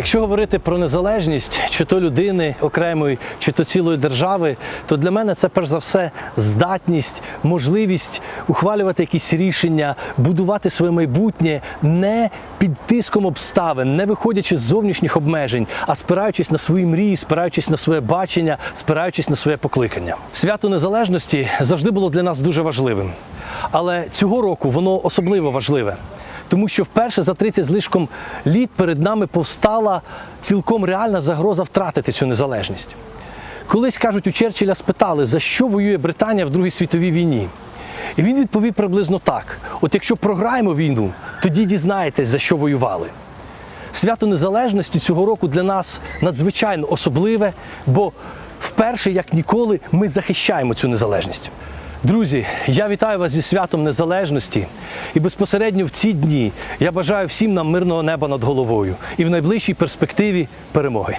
Якщо говорити про незалежність, чи то людини окремої, чи то цілої держави, то для мене це перш за все здатність, можливість ухвалювати якісь рішення, будувати своє майбутнє не під тиском обставин, не виходячи з зовнішніх обмежень, а спираючись на свої мрії, спираючись на своє бачення, спираючись на своє покликання. Свято незалежності завжди було для нас дуже важливим. Але цього року воно особливо важливе тому що вперше за 30 з лишком літ перед нами повстала цілком реальна загроза втратити цю незалежність. Колись кажуть, у Черчилля спитали, за що воює Британія в Другій світовій війні. І він відповів приблизно так: от якщо програємо війну, тоді дізнаєтесь, за що воювали. Свято Незалежності цього року для нас надзвичайно особливе, бо вперше, як ніколи, ми захищаємо цю незалежність. Друзі, я вітаю вас зі святом Незалежності. І безпосередньо в ці дні я бажаю всім нам мирного неба над головою і в найближчій перспективі перемоги.